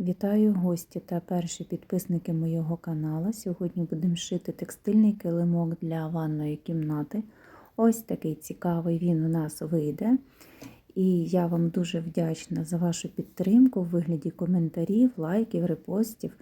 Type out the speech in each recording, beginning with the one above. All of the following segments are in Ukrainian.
Вітаю гості та перші підписники моєго каналу. Сьогодні будемо шити текстильний килимок для ванної кімнати. Ось такий цікавий він у нас вийде. І я вам дуже вдячна за вашу підтримку в вигляді коментарів, лайків, репостів.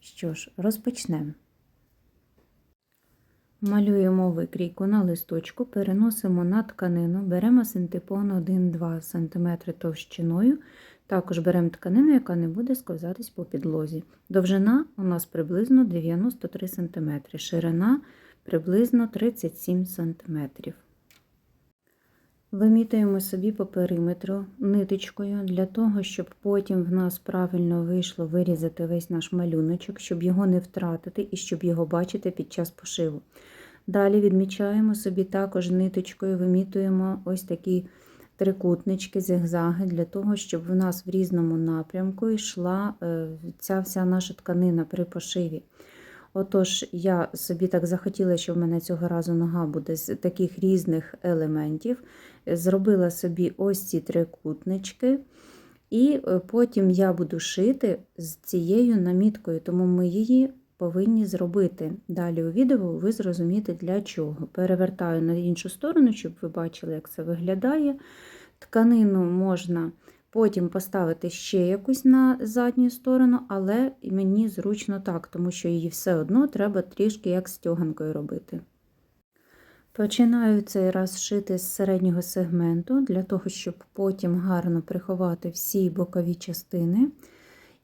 Що ж, розпочнемо. Малюємо викрійку на листочку, переносимо на тканину, беремо синтепон 1-2 см товщиною. Також беремо тканину, яка не буде сковзатись по підлозі. Довжина у нас приблизно 93 см, ширина приблизно 37 см. Вимітуємо собі по периметру ниточкою для того, щоб потім в нас правильно вийшло вирізати весь наш малюночок, щоб його не втратити і щоб його бачити під час пошиву. Далі відмічаємо собі також ниточкою, вимітуємо ось такі трикутнички, зигзаги, для того, щоб в нас в різному напрямку йшла ця вся наша тканина при пошиві. Отож, я собі так захотіла, що в мене цього разу нога буде з таких різних елементів. Зробила собі ось ці трикутнички, і потім я буду шити з цією наміткою, тому ми її повинні зробити. Далі у відео ви зрозумієте для чого. Перевертаю на іншу сторону, щоб ви бачили, як це виглядає. Тканину можна потім поставити ще якусь на задню сторону, але мені зручно так, тому що її все одно треба трішки як стяганкою робити. Починаю цей раз шити з середнього сегменту, для того, щоб потім гарно приховати всі бокові частини.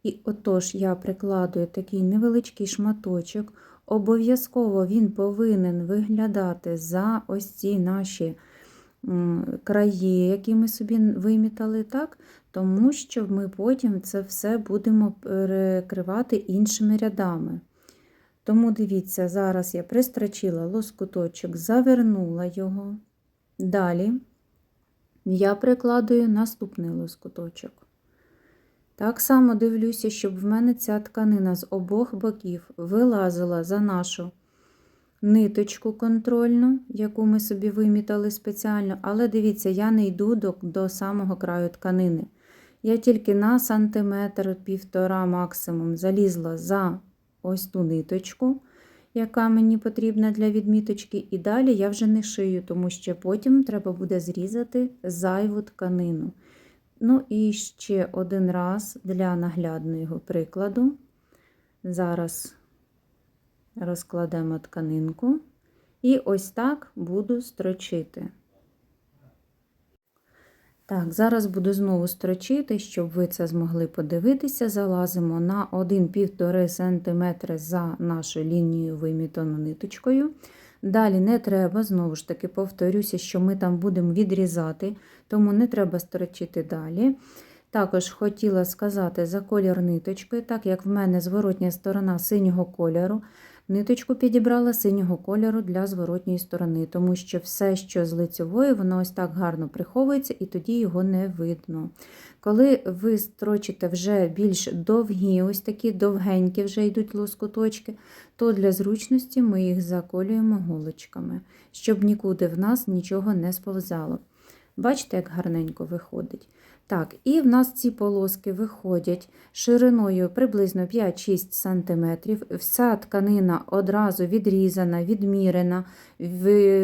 І отож я прикладую такий невеличкий шматочок. Обов'язково він повинен виглядати за ось ці наші краї, які ми собі вимітали, так? тому що ми потім це все будемо перекривати іншими рядами. Тому дивіться, зараз я пристрочила лоскуточок, завернула його. Далі я прикладую наступний лоскуточок. Так само дивлюся, щоб в мене ця тканина з обох боків вилазила за нашу ниточку контрольну, яку ми собі вимітали спеціально, але дивіться, я не йду до, до самого краю тканини. Я тільки на сантиметр, півтора максимум залізла за ось ту ниточку, яка мені потрібна для відміточки, і далі я вже не шию, тому що потім треба буде зрізати зайву тканину. Ну і ще один раз для наглядного прикладу. Зараз розкладемо тканинку і ось так буду строчити. Так, зараз буду знову строчити, щоб ви це змогли подивитися. Залазимо на 1-1,5 см за нашу лінію вимітану ниточкою. Далі не треба, знову ж таки, повторюся, що ми там будемо відрізати, тому не треба строчити далі. Також хотіла сказати за колір ниточки, так як в мене зворотня сторона синього кольору, Ниточку підібрала синього кольору для зворотньої сторони, тому що все, що з лицьової, воно ось так гарно приховується і тоді його не видно. Коли ви строчите вже більш довгі, ось такі довгенькі вже йдуть лоскуточки, то для зручності ми їх заколюємо голочками, щоб нікуди в нас нічого не сповзало. Бачите, як гарненько виходить. Так, і в нас ці полоски виходять шириною приблизно 5-6 см. Вся тканина одразу відрізана, відмірена.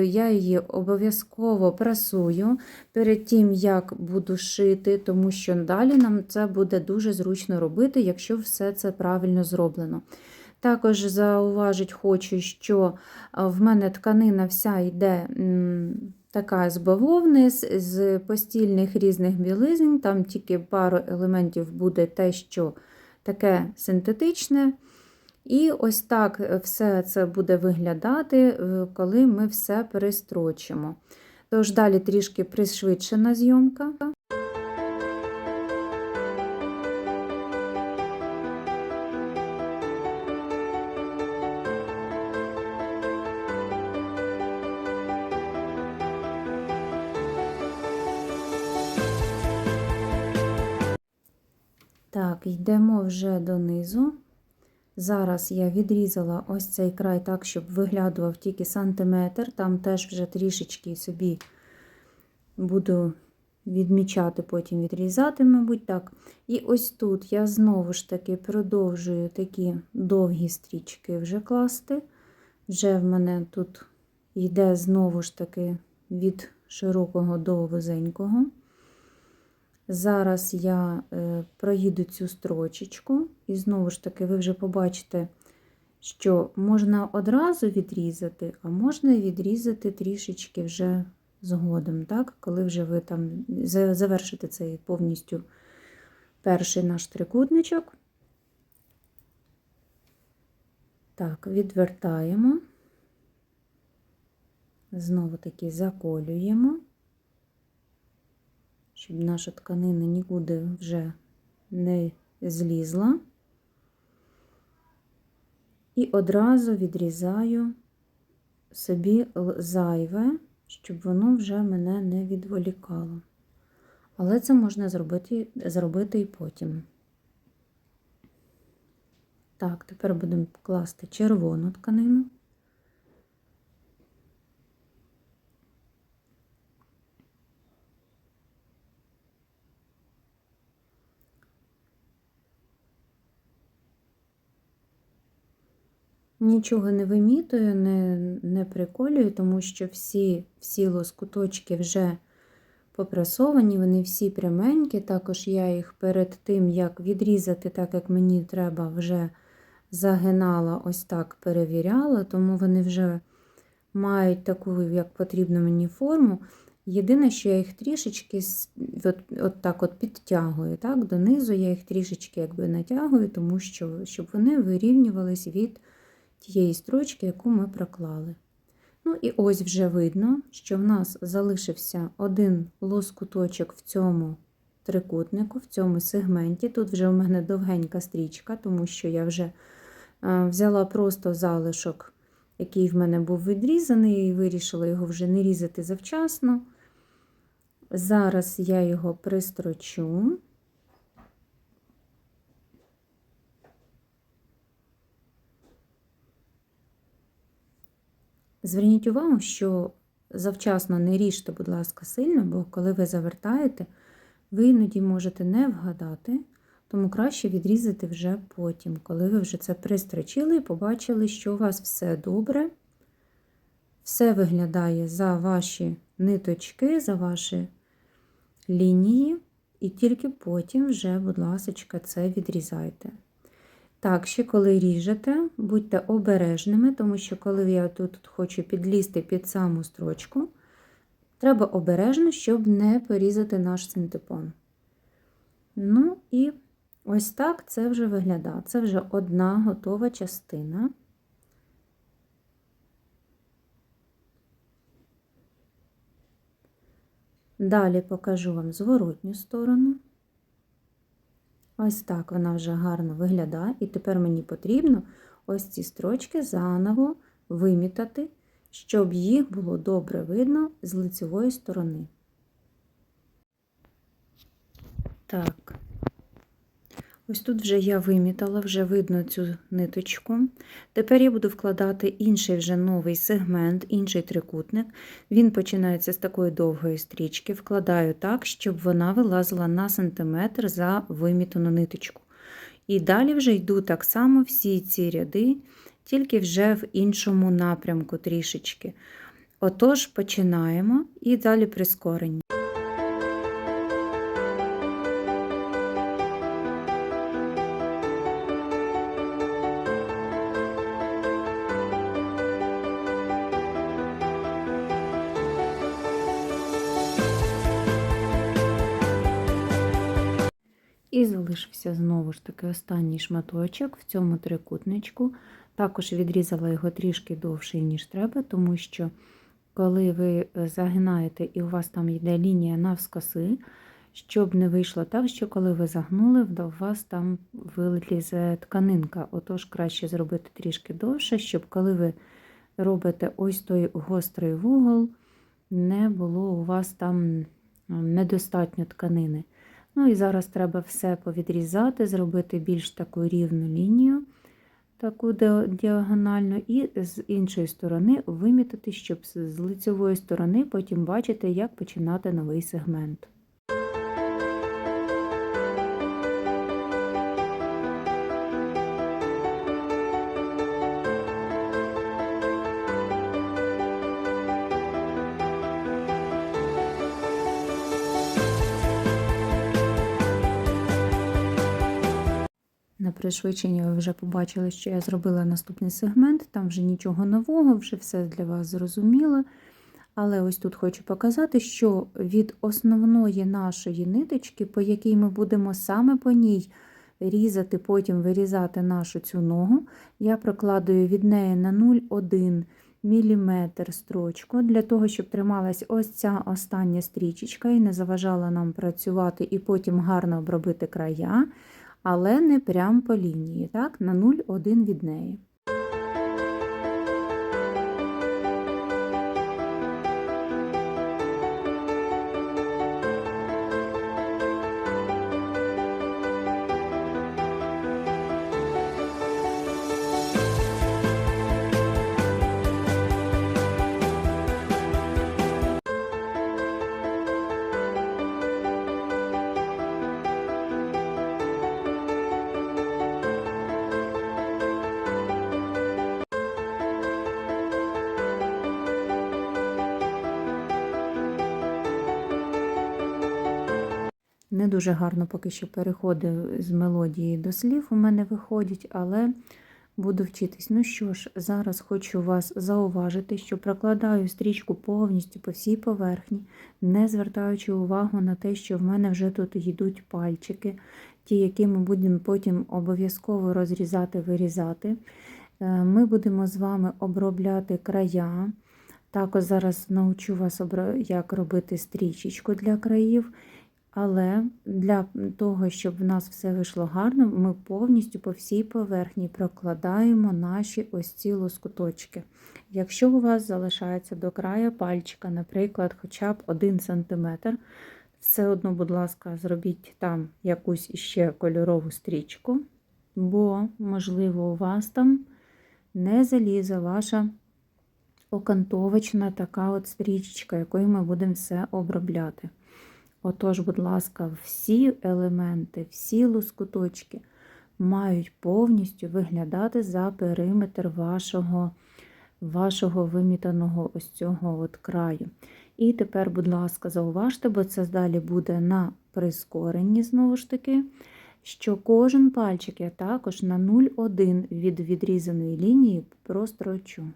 Я її обов'язково прасую перед тим, як буду шити, тому що далі нам це буде дуже зручно робити, якщо все це правильно зроблено. Також зауважить хочу, що в мене тканина вся йде така з бавовни, з постільних різних білизень, там тільки пару елементів буде те, що таке синтетичне. І ось так все це буде виглядати, е, коли ми все перестрочимо. Тож далі трішки пришвидшена зйомка. Йдемо вже донизу. Зараз я відрізала ось цей край так, щоб виглядував тільки сантиметр. Там теж вже трішечки собі буду відмічати, потім відрізати, мабуть, так. І ось тут я знову ж таки продовжую такі довгі стрічки вже класти. Вже в мене тут йде знову ж таки від широкого до вузенького. Зараз я е, проїду цю строчечку, і знову ж таки, ви вже побачите, що можна одразу відрізати, а можна відрізати трішечки вже згодом, так? коли вже ви там завершите цей повністю перший наш трикутничок. Так, відвертаємо, знову таки заколюємо, щоб наша тканина нікуди вже не злізла. І одразу відрізаю собі зайве, щоб воно вже мене не відволікало. Але це можна зробити, зробити і потім. Так, тепер будемо класти червону тканину. Нічого не вимітую, не, не приколюю, тому що всі, всі лоскуточки вже попрасовані, вони всі пряменькі. Також я їх перед тим, як відрізати, так як мені треба, вже загинала, ось так перевіряла, тому вони вже мають таку, як потрібно мені форму. Єдине, що я їх трішечки от, от так от підтягую, так, донизу я їх трішечки якби натягую, тому що щоб вони вирівнювались від тієї строчки, яку ми проклали. Ну і ось вже видно, що в нас залишився один лоскуточок в цьому трикутнику, в цьому сегменті. Тут вже у мене довгенька стрічка, тому що я вже е, взяла просто залишок, який в мене був відрізаний, і вирішила його вже не різати завчасно. Зараз я його пристрочу. Зверніть увагу, що завчасно не ріжте, будь ласка, сильно, бо коли ви завертаєте, ви іноді можете не вгадати, тому краще відрізати вже потім, коли ви вже це пристрочили і побачили, що у вас все добре, все виглядає за ваші ниточки, за ваші лінії, і тільки потім вже, будь ласка, це відрізайте. Так, ще коли ріжете, будьте обережними, тому що коли я тут хочу підлізти під саму строчку, треба обережно, щоб не порізати наш синтепон. Ну і ось так це вже виглядає. Це вже одна готова частина. Далі покажу вам зворотню сторону. Ось так вона вже гарно виглядає. І тепер мені потрібно ось ці строчки заново вимітати, щоб їх було добре видно з лицевої сторони. Так, ось тут вже я вимітала, вже видно цю ниточку. Тепер я буду вкладати інший вже новий сегмент, інший трикутник. Він починається з такої довгої стрічки. Вкладаю так, щоб вона вилазила на сантиметр за вимітану ниточку. І далі вже йду так само всі ці ряди, тільки вже в іншому напрямку трішечки. Отож, починаємо і далі прискорення. Залишився знову ж таки останній шматочок в цьому трикутничку. Також відрізала його трішки довше, ніж треба, тому що коли ви загинаєте і у вас там йде лінія навскоси, щоб не вийшло так, що коли ви загнули, у вас там вилізе тканинка. Отож, краще зробити трішки довше, щоб коли ви робите ось той гострий вугол, не було у вас там недостатньо тканини. Ну і зараз треба все повідрізати, зробити більш таку рівну лінію, таку діагональну, і з іншої сторони вимітити, щоб з лицевої сторони потім бачити, як починати новий сегмент. Пришвидшенні ви вже побачили, що я зробила наступний сегмент, там вже нічого нового, вже все для вас зрозуміло. Але ось тут хочу показати, що від основної нашої ниточки, по якій ми будемо саме по ній різати, потім вирізати нашу цю ногу, я прокладую від неї на 0,1 мм строчку, для того, щоб трималась ось ця остання стрічечка і не заважала нам працювати і потім гарно обробити края, але не прямо по лінії, так, на 0,1 від неї. Не дуже гарно поки що переходи з мелодії до слів у мене виходять, але буду вчитись. Ну що ж, зараз хочу вас зауважити, що прокладаю стрічку повністю по всій поверхні, не звертаючи увагу на те, що в мене вже тут йдуть пальчики, ті, які ми будемо потім обов'язково розрізати, вирізати. Е, Ми будемо з вами обробляти края. Також зараз навчу вас, як робити стрічечку для країв. Але для того, щоб в нас все вийшло гарно, ми повністю по всій поверхні прокладаємо наші ось ці лоскуточки. Якщо у вас залишається до краю пальчика, наприклад, хоча б 1 см, все одно, будь ласка, зробіть там якусь іще кольорову стрічку, бо, можливо, у вас там не залізе ваша окантовочна така от стрічечка, якою ми будемо все обробляти. Отож, будь ласка, всі елементи, всі лоскуточки мають повністю виглядати за периметр вашого вашого вимітаного ось цього от краю. І тепер, будь ласка, зауважте, бо це далі буде на прискоренні, знову ж таки, що кожен пальчик я також на 0,1 від відрізаної лінії прострочу.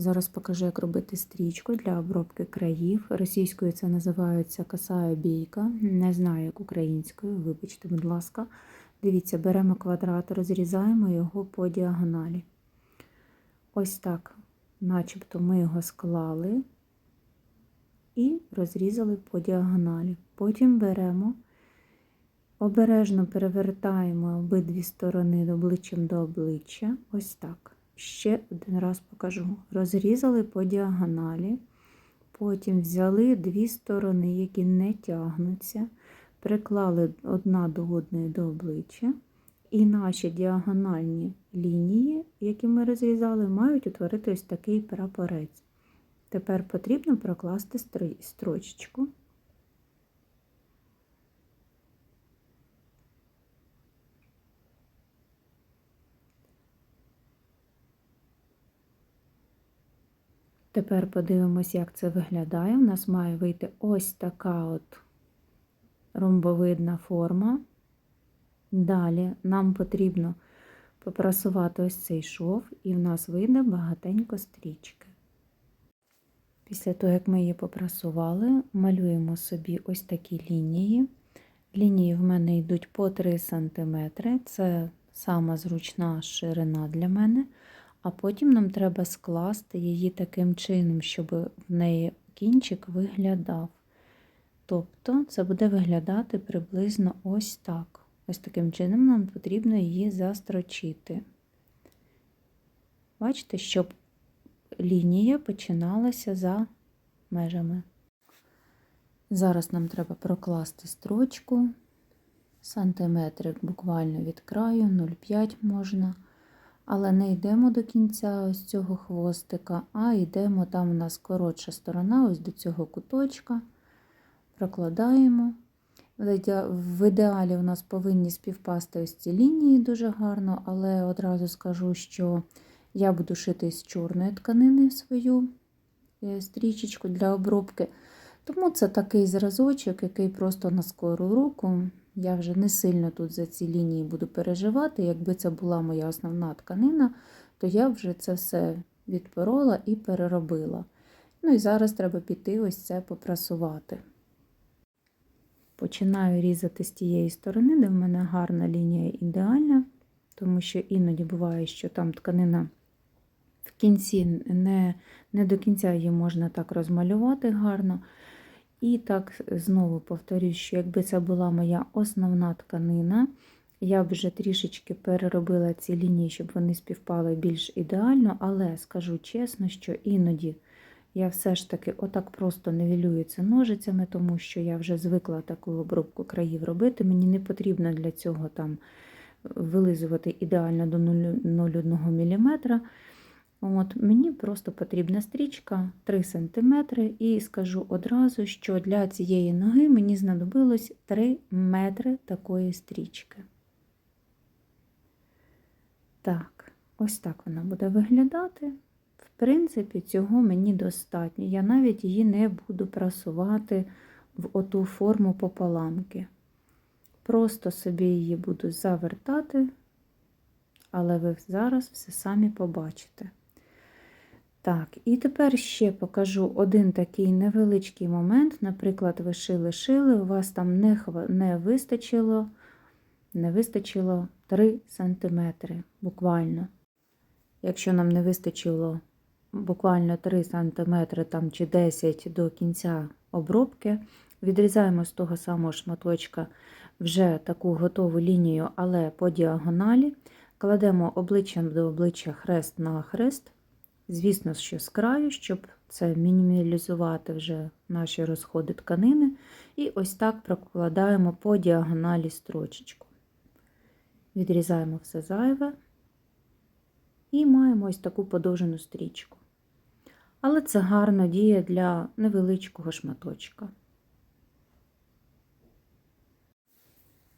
Зараз покажу, як робити стрічку для обробки країв. Російською це називається косая бійка. Не знаю, як українською, вибачте, будь ласка. Дивіться, беремо квадрат, розрізаємо його по діагоналі. Ось так, начебто ми його склали і розрізали по діагоналі. Потім беремо, обережно перевертаємо обидві сторони обличчям до обличчя. Ось так. Ще один раз покажу. Розрізали по діагоналі, потім взяли дві сторони, які не тягнуться, приклали одна до одної до обличчя, і наші діагональні лінії, які ми розрізали, мають утворити ось такий прапорець. Тепер потрібно прокласти строчечку. Тепер подивимось, як це виглядає. У нас має вийти ось така от ромбовидна форма. Далі нам потрібно попрасувати ось цей шов, і в нас вийде багатенько стрічки. Після того, як ми її попрасували, малюємо собі ось такі лінії. Лінії в мене йдуть по 3 см, це сама зручна ширина для мене а потім нам треба скласти її таким чином, щоб в неї кінчик виглядав. Тобто це буде виглядати приблизно ось так. Ось таким чином нам потрібно її застрочити. Бачите, щоб лінія починалася за межами. Зараз нам треба прокласти строчку, сантиметрик буквально від краю, 0,5 можна. Але не йдемо до кінця ось цього хвостика, а йдемо там у нас коротша сторона, ось до цього куточка, прокладаємо. В ідеалі у нас повинні співпасти ось ці лінії дуже гарно, але одразу скажу, що я буду шити з чорної тканини свою е, стрічечку для обробки. Тому це такий зразочок, який просто на скору руку. Я вже не сильно тут за ці лінії буду переживати. Якби це була моя основна тканина, то я вже це все відпорола і переробила. Ну і зараз треба піти ось це попрасувати. Починаю різати з тієї сторони, де в мене гарна лінія ідеальна, тому що іноді буває, що там тканина в кінці не, не до кінця її можна так розмалювати гарно. І так знову повторюю, що якби це була моя основна тканина, я б вже трішечки переробила ці лінії, щоб вони співпали більш ідеально, але скажу чесно, що іноді я все ж таки отак просто нивелюю це ножицями, тому що я вже звикла таку обробку країв робити. Мені не потрібно для цього там вилизувати ідеально до 0,1 мм. От, Мені просто потрібна стрічка 3 см, і скажу одразу, що для цієї ноги мені знадобилось 3 метри такої стрічки. Так, ось так вона буде виглядати. В принципі, цього мені достатньо. Я навіть її не буду прасувати в оту форму пополамки. Просто собі її буду завертати, але ви зараз все самі побачите. Так, і тепер ще покажу один такий невеличкий момент. Наприклад, ви шили-шили, у вас там не, не вистачило не вистачило 3 см буквально. Якщо нам не вистачило буквально 3 см там, чи 10 до кінця обробки, відрізаємо з того самого шматочка вже таку готову лінію, але по діагоналі, кладемо обличчям до обличчя хрест на хрест. Звісно, що з краю, щоб це мінімалізувати вже наші розходи тканини. І ось так прокладаємо по діагоналі строчечку. Відрізаємо все зайве і маємо ось таку подовжену стрічку. Але це гарно діє для невеличкого шматочка.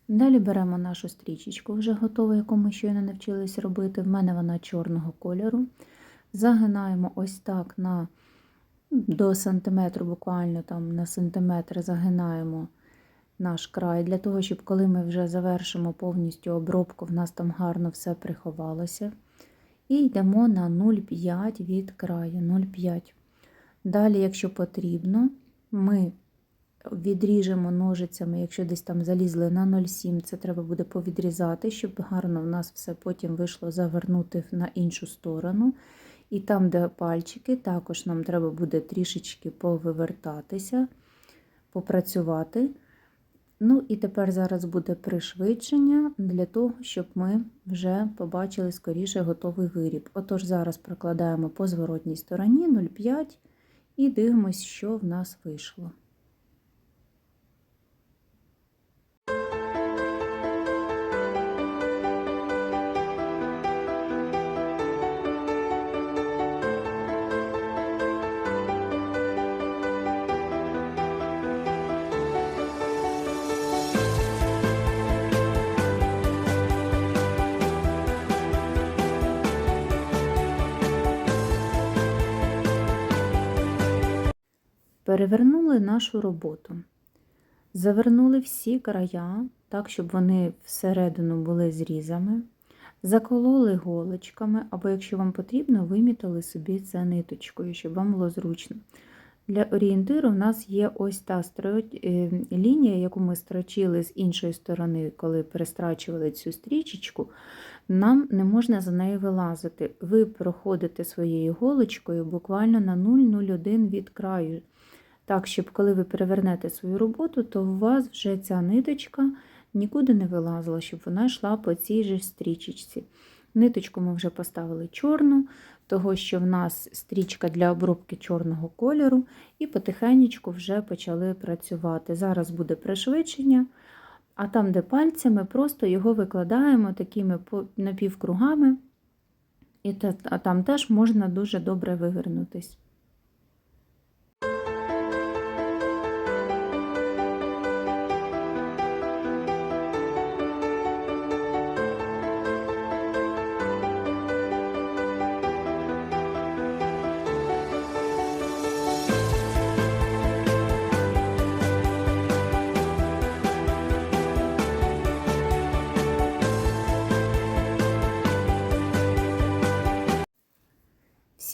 Далі беремо нашу стрічечку, вже готову, яку ми щойно навчились робити. В мене вона чорного кольору. Загинаємо ось так на до сантиметру, буквально там на сантиметр загинаємо наш край, для того, щоб коли ми вже завершимо повністю обробку, в нас там гарно все приховалося. І йдемо на 0,5 від краю. 0,5. Далі, якщо потрібно, ми відріжемо ножицями, якщо десь там залізли на 0,7, це треба буде повідрізати, щоб гарно в нас все потім вийшло завернути на іншу сторону. І там, де пальчики, також нам треба буде трішечки повивертатися, попрацювати. Ну, і тепер зараз буде пришвидшення для того, щоб ми вже побачили скоріше готовий виріб. Отож, зараз прокладаємо по зворотній стороні 0,5 і дивимось, що в нас вийшло. Перевернули нашу роботу. Завернули всі края, так, щоб вони всередину були зрізами. Закололи голочками, або, якщо вам потрібно, вимітали собі це ниточкою, щоб вам було зручно. Для орієнтиру в нас є ось та е, лінія, яку ми строчили з іншої сторони, коли перестрачували цю стрічечку, нам не можна за нею вилазити. Ви проходите своєю голочкою буквально на 0,01 від краю. Так, щоб коли ви перевернете свою роботу, то у вас вже ця ниточка нікуди не вилазила, щоб вона йшла по цій же стрічечці. Ниточку ми вже поставили чорну, того що в нас стрічка для обробки чорного кольору, і потихеньку вже почали працювати. Зараз буде пришвидшення, а там, де пальцями, просто його викладаємо такими напівкругами, і там теж можна дуже добре вивернутись.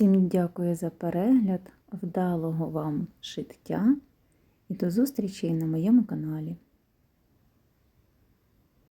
Всім дякую за перегляд, вдалого вам шиття і до зустрічі на моєму каналі.